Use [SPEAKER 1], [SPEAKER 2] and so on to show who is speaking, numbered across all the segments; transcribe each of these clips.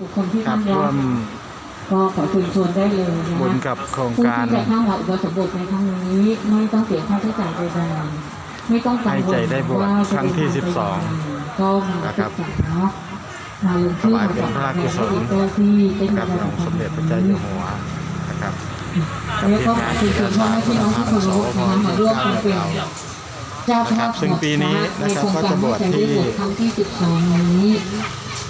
[SPEAKER 1] บุคคลที่
[SPEAKER 2] ครั
[SPEAKER 1] ท่า
[SPEAKER 2] บ
[SPEAKER 1] น
[SPEAKER 2] ร่ว
[SPEAKER 1] รัก
[SPEAKER 2] ม
[SPEAKER 1] ก็ขอเชิญชวนได้เลยนะ
[SPEAKER 2] บุญ
[SPEAKER 1] คะ
[SPEAKER 2] กับโครง
[SPEAKER 1] ผู้
[SPEAKER 2] การ
[SPEAKER 1] ที่จะเข้ามาอุปสมบทในครั้งนี้ไม่ต้องเสียค่าใช้จ่ายใดๆไม่ต้องกังวล
[SPEAKER 2] ให้ใจได้บวช
[SPEAKER 1] ว่าจะ
[SPEAKER 2] ครั้งที่
[SPEAKER 1] เดินทางไป
[SPEAKER 2] 12
[SPEAKER 1] ก็มา
[SPEAKER 2] นะค
[SPEAKER 1] ศึ
[SPEAKER 2] รับ
[SPEAKER 1] กษามาลงชื่อ
[SPEAKER 2] ถวาย
[SPEAKER 1] มา
[SPEAKER 2] เป็น
[SPEAKER 1] จาก
[SPEAKER 2] พระราชกุศล
[SPEAKER 1] แห่งที่เป็น
[SPEAKER 2] กับหลวงสมเด็จพระเจ้าอยู่หัวนะครับ
[SPEAKER 1] แล้วก็เชิญชวนพ่อแม่พี่น้องที่เคารพนะคะมาร่วมกันเป็น เจ้าภาพ
[SPEAKER 2] ซึ่งปีนี้นะครับ
[SPEAKER 1] ในโครง
[SPEAKER 2] ก็จะบวชที่
[SPEAKER 1] การให้ใจได้บวชครั้งที่12นี้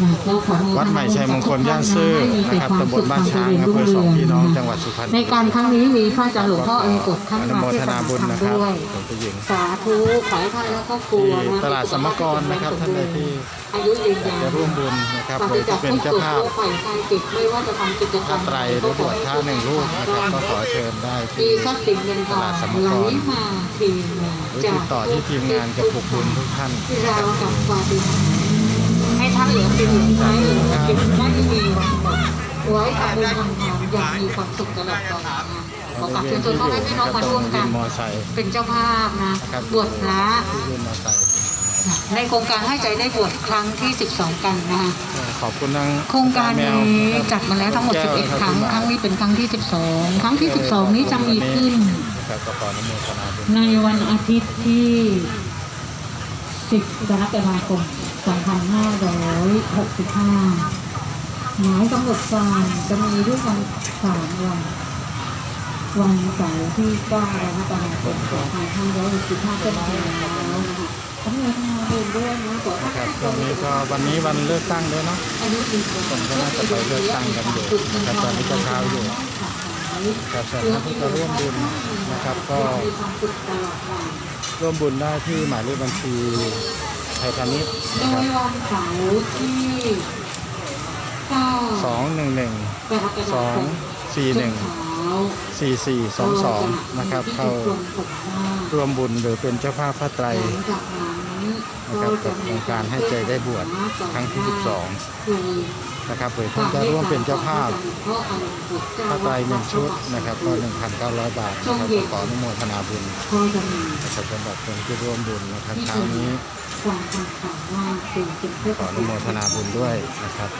[SPEAKER 1] นะก็ขออนุโมทนา
[SPEAKER 2] วัดใหม่ชัยมงคลย่านซื่อนะครับตำบลบ้านช้างอำเภอสองพี่น้องจังหวัดสุพรรณบุรี
[SPEAKER 1] ในการครั้งนี้มีพระอาจารย์หลวงพ่อเองกดท่าน
[SPEAKER 2] อนุ
[SPEAKER 1] มา
[SPEAKER 2] โม
[SPEAKER 1] ที่
[SPEAKER 2] ท
[SPEAKER 1] ส
[SPEAKER 2] นา
[SPEAKER 1] ถาน
[SPEAKER 2] บุญ
[SPEAKER 1] ธรรม
[SPEAKER 2] นะครับ
[SPEAKER 1] ด้วย
[SPEAKER 2] หลวงปู่หญิง
[SPEAKER 1] สาธุขอให้ท่านและครอบครัว
[SPEAKER 2] ที่
[SPEAKER 1] นะ
[SPEAKER 2] ตลาดสมกรนะครับท่านใดที่
[SPEAKER 1] อายุยืนยาว
[SPEAKER 2] จะร่วมบุญนะครับ
[SPEAKER 1] ป
[SPEAKER 2] โด
[SPEAKER 1] ฏิ
[SPEAKER 2] ย
[SPEAKER 1] จั
[SPEAKER 2] จะ
[SPEAKER 1] กษ์
[SPEAKER 2] เป็นเจ้าภาพ
[SPEAKER 1] ผู้ฝ่ายการจิตไม่ว่าจะทำกิจกร
[SPEAKER 2] ผ้าร
[SPEAKER 1] ม
[SPEAKER 2] ไตรหรือบวชท่าหนึ่งรูปนะครับก็ขอเชิญได้
[SPEAKER 1] มี
[SPEAKER 2] ที่
[SPEAKER 1] ทรัพย์สินเงินทอง
[SPEAKER 2] ตลาดสม
[SPEAKER 1] ไหล
[SPEAKER 2] กร
[SPEAKER 1] มาเทีมา
[SPEAKER 2] หรือ
[SPEAKER 1] จาก
[SPEAKER 2] ติดต่อที่ทีมงานจะผูกบุญทุกท่าน
[SPEAKER 1] ท่านเหลือเป็นเหลือใช้เหลือกินไม่มีวันหมดไว้ทำบุญทำทานอย่างมีความสุขตลอดกาลนะขอกราบเชิญชวนพ่อแม่พี่น้องมาร่วมกัน เป็นเจ้าภาพนะ
[SPEAKER 2] บ
[SPEAKER 1] วชพระในโครงการให้ใจได้บวชครั้งที่ 12 กันนะคะ
[SPEAKER 2] ขอบคุณนาง
[SPEAKER 1] โครงการนี้จัดมาแล้วทั้งหมด 11 ครั้ง ครั้งนี้เป็นครั้งที่ 12 ครั้งที่ 12 นี้จะมีขึ้น
[SPEAKER 2] นะครับก็ขออนุโมทนาบุญ
[SPEAKER 1] ในวันอาทิตย์ที่ 10กรกฎาคม2565 หมายกำหนดการจะมีด้วยกันสามวัน วันเสาร์ที่9กรกฎาคม2565ก็มาแล้วนะคะขออนุโมทนาบุญด้วยนะขอให้
[SPEAKER 2] ครับ
[SPEAKER 1] ทุก
[SPEAKER 2] วัน
[SPEAKER 1] คน
[SPEAKER 2] นี้ก็วันนี้วันเลือกตั้งด้วยเนาะผมก็น่าจะไปเลือกตั้งกันอยู่นะครับตอนนี้ก็เช้าอยู่ครับสำหรับผู้จะร่วมบุญนะครับก็
[SPEAKER 1] มีความสุขตลอดวัน
[SPEAKER 2] ร่วมบุญได้ที่หมายเลขบัญชีไทยพาณิชย์
[SPEAKER 1] โด
[SPEAKER 2] นะครับ
[SPEAKER 1] ยวันเสาร์ที่เก้า
[SPEAKER 2] สองหนึ่งหนึ่ง
[SPEAKER 1] กรกฎาคม
[SPEAKER 2] สองสี่หนึ่ง
[SPEAKER 1] เช้า
[SPEAKER 2] สี่สี่สองสองนะครับ เข้า
[SPEAKER 1] ที่ชุมชนปกป้อง
[SPEAKER 2] ร่วมบุญหรือเป็นเจ้าภาพพระไตร
[SPEAKER 1] หลังจากนั้น
[SPEAKER 2] นะครับกับโครงการให้ใจได้บวชครั้งที่
[SPEAKER 1] คือ
[SPEAKER 2] นะครับเผยท่านจะร่วมเป็นเจ้าภาพพ ถ้าไตรหนึ่งชุดนะครับก็1,900 บาทนะครับขออนุโมทนาบุญ
[SPEAKER 1] ก็จะมี
[SPEAKER 2] นะครับสำหรับคนที่ร่วมบุญนะครับเช้านี้
[SPEAKER 1] ฟังคราวนี้ต่อ
[SPEAKER 2] ขออนุโมทนาบุญด้วยนะครับ